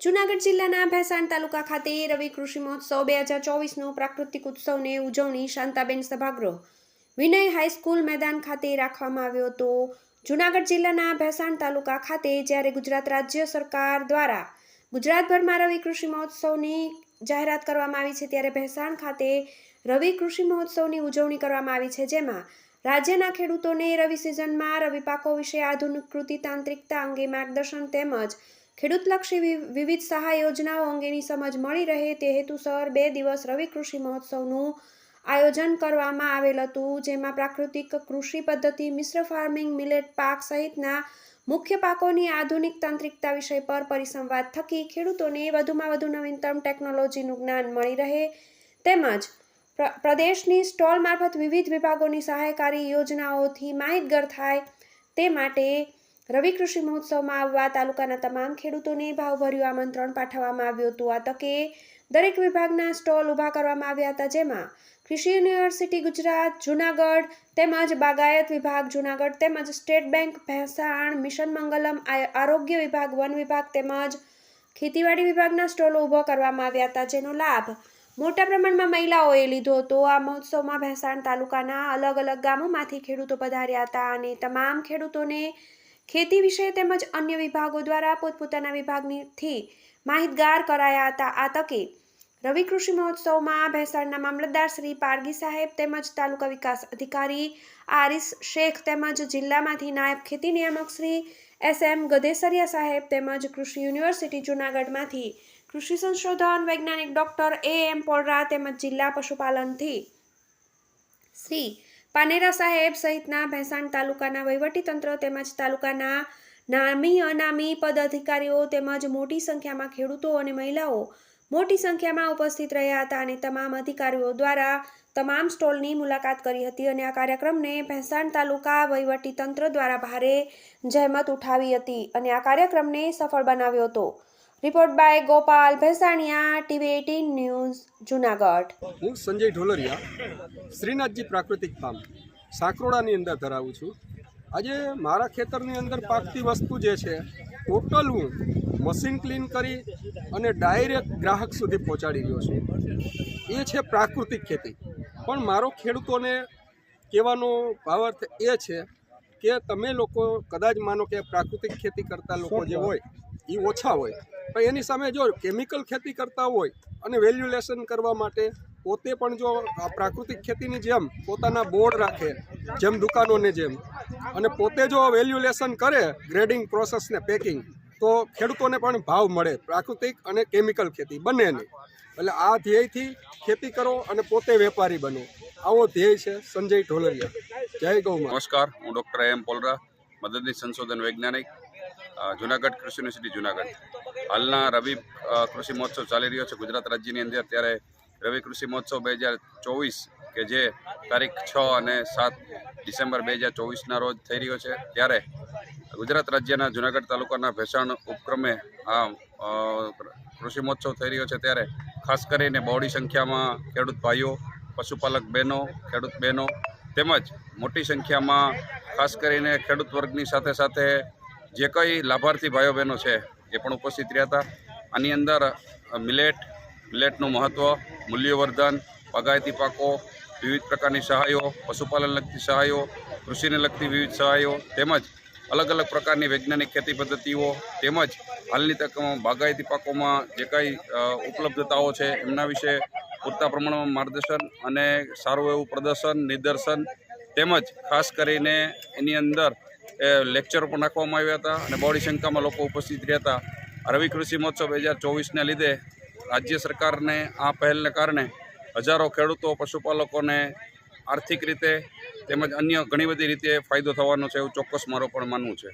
જૂનાગઢ જિલ્લાના ભેસાણ તાલુકા ખાતે રવિ કૃષિ મહોત્સવ બે હજાર ચોવીસનો પ્રાકૃતિક ઉત્સવની ઉજવણી શાંતાબેન સભાગૃહ વિનય હાઈસ્કૂલ મેદાન ખાતે રાખવામાં આવ્યો હતો. જૂનાગઢ જિલ્લાના ભેસાણ તાલુકા ખાતે જ્યારે ગુજરાત રાજ્ય સરકાર દ્વારા ગુજરાતભરમાં રવિ કૃષિ મહોત્સવની જાહેરાત કરવામાં આવી છે, ત્યારે ભેસાણ ખાતે રવિ કૃષિ મહોત્સવની ઉજવણી કરવામાં આવી છે, જેમાં રાજ્યના ખેડૂતોને રવિ સિઝનમાં રવિ પાકો વિશે આધુનિક કૃતિ તાંત્રિકતા અંગે માર્ગદર્શન તેમજ ખેડૂતલક્ષી વિવિધ સહાય યોજનાઓ અંગેની સમજ મળી રહે તે હેતુસર બે દિવસ રવિ કૃષિ મહોત્સવનું આયોજન કરવામાં આવેલ હતું, જેમાં પ્રાકૃતિક કૃષિ પદ્ધતિ, મિશ્ર ફાર્મિંગ, મિલેટ પાક સહિતના મુખ્ય પાકોની આધુનિક તાંત્રિકતા વિષય પર પરિસંવાદ થકી ખેડૂતોને વધુમાં વધુ નવીનતમ ટેકનોલોજીનું જ્ઞાન મળી રહે. તેમજ પ્ર- પ્રદેશની સ્ટોલ મારફત વિવિધ વિભાગોની સહાયકારી યોજનાઓથી માહિતગાર થાય તે માટે રવિ કૃષિ મહોત્સવમાં આવવા તાલુકાના તમામ ખેડૂતોને ભાવભર્યું આમંત્રણ પાઠવવામાં આવ્યું હતું. આ તકે દરેક વિભાગના સ્ટોલ ઊભા કરવામાં આવ્યા હતા, જેમાં કૃષિ યુનિવર્સિટી ગુજરાત, જુનાગઢ તેમજ બાગાયત વિભાગ, જુનાગઢ તેમજ state bank, Bhesan, mission Mangalam આરોગ્ય વિભાગ, વન વિભાગ તેમજ ખેતીવાડી વિભાગના સ્ટોલો ઊભો કરવામાં આવ્યા હતા, જેનો લાભ મોટા પ્રમાણમાં મહિલાઓએ લીધો હતો. આ મહોત્સવમાં ભેંસાણ તાલુકાના અલગ અલગ ગામોમાંથી ખેડૂતો પધાર્યા હતા અને તમામ ખેડૂતોને ખેતી વિશે તેમજ અન્ય વિભાગો દ્વારા પોતપોતાના વિભાગથી માહિતગાર કરાયા હતા. આ તકે રવિ કૃષિ મહોત્સવમાં ભેસાણના મામલતદાર શ્રી પારગી સાહેબ તેમજ તાલુકા વિકાસ અધિકારી આરિસ શેખ તેમજ જિલ્લામાંથી નાયબ ખેતી નિયામક શ્રી એસ એમ ગધેસરિયા સાહેબ તેમજ કૃષિ યુનિવર્સિટી જૂનાગઢમાંથી કૃષિ સંશોધન વૈજ્ઞાનિક ડોક્ટર એ એમ પોલરા તેમજ જિલ્લા પશુપાલનથી શ્રી પાનેરા સાહેબ સહિતના ભેંસાણ તાલુકાના વહીવટીતંત્ર તેમજ તાલુકાના નામી અનામી પદ અધિકારીઓ તેમજ મોટી સંખ્યામાં ખેડૂતો અને મહિલાઓ મોટી સંખ્યામાં ઉપસ્થિત રહ્યા હતા અને તમામ અધિકારીઓ દ્વારા તમામ સ્ટોલની મુલાકાત કરી હતી અને આ કાર્યક્રમને ભેંસાણ તાલુકા વહીવટીતંત્ર દ્વારા ભારે જહેમત ઉઠાવી હતી અને આ કાર્યક્રમને સફળ બનાવ્યો હતો. Report by Gopal Bhesaniya TV eighteen news Junagadh. હું સંજય ઢોલરિયા શ્રીનાથજી પ્રાકૃતિક ફાર્મ સાંકરોડાની અંદર ધરાવું છું. આજે મારા ખેતરની અંદર પાકતી વસ્તુ જે છે ટોટલ હું મશીન ક્લીન કરી અને ડાયરેક્ટ ગ્રાહક સુધી પહોંચાડી રહ્યો છું. એ છે પ્રાકૃતિક ખેતી. પણ મારો ખેડૂતોને કહેવાનો ભાવાર્થ એ છે કે તમે લોકો કદાચ માનો કે પ્રાકૃતિક ખેતી કરતા લોકો જે હોય એ ઓછા હોય. પણ એની સામે જો કેમિકલ ખેતી કરતા હોય અને વેલ્યુલેશન કરવા માટે પોતે પણ જો પ્રાકૃતિક ખેતીની જેમ પોતાના બોર્ડ રાખે, જેમ દુકાનોને જેમ, અને પોતે જો વેલ્યુલેશન કરે ગ્રેડિંગ પ્રોસેસને પેકિંગ તો ખેડૂતોને પણ ભાવ મળે પ્રાકૃતિક અને કેમિકલ ખેતી બંનેને એટલે આ ધ્યેયથી ખેતી કરો અને પોતે વેપારી બનો. આવો ધ્યેય છે સંજય ઢોલરિયા. જય ગૌ નમસ્કાર, હું ડૉક્ટર એમ પોલરા મદદની સંશોધન વૈજ્ઞાનિક. જુનાગઢ કૃષિ યુનિવર્સિટી, જુનાગઢ. હાલના રવિ કૃષિ મહોત્સવ ચાલી રહ્યો છે ગુજરાત રાજ્યની અંદર. ત્યારે રવિ કૃષિ મહોત્સવ બે હજાર ચોવીસ કે જે તારીખ છ અને સાત ડિસેમ્બર બે હજાર ચોવીસના રોજ થઈ રહ્યો છે. ત્યારે ગુજરાત રાજ્યના જુનાગઢ તાલુકાના ભેસાણ ઉપક્રમે આ કૃષિ મહોત્સવ થઈ રહ્યો છે. ત્યારે ખાસ કરીને બહોળી સંખ્યામાં ખેડૂત ભાઈઓ, પશુપાલક બહેનો, ખેડૂત બહેનો તેમજ મોટી સંખ્યામાં ખાસ કરીને ખેડૂત વર્ગની સાથે સાથે જે કંઈ લાભાર્થી ભાઈઓ બહેનો છે, એ પણ ઉપસ્થિત રહ્યા હતા. આની અંદર મિલેટ, મિલેટનું મહત્ત્વ મૂલ્યવર્ધન બાગાયતી પાકો, વિવિધ પ્રકારની સહાયો, પશુપાલન લગતી સહાયો, કૃષિને લગતી વિવિધ સહાયો, તેમજ અલગ અલગ પ્રકારની વૈજ્ઞાનિક ખેતી પદ્ધતિઓ, તેમજ હાલની તકમાં બાગાયતી પાકોમાં જે કાંઈ ઉપલબ્ધતાઓ છે, એમના વિશે પૂરતા પ્રમાણમાં માર્ગદર્શન અને સારું એવું પ્રદર્શન, નિદર્શન, તેમજ ખાસ કરીને એની અંદર એ લેક્ચરો પણ નાખવામાં આવ્યા હતા અને બહોળી સંખ્યામાં લોકો ઉપસ્થિત રહ્યા હતા. રવિ કૃષિ મહોત્સવ બે હજાર ચોવીસને લીધે રાજ્ય સરકારને આ પહેલને કારણે હજારો ખેડૂતો, પશુપાલકોને આર્થિક રીતે તેમજ અન્ય ઘણી બધી રીતે ફાયદો થવાનો છે એવું ચોક્કસ મારું પણ માનવું છે.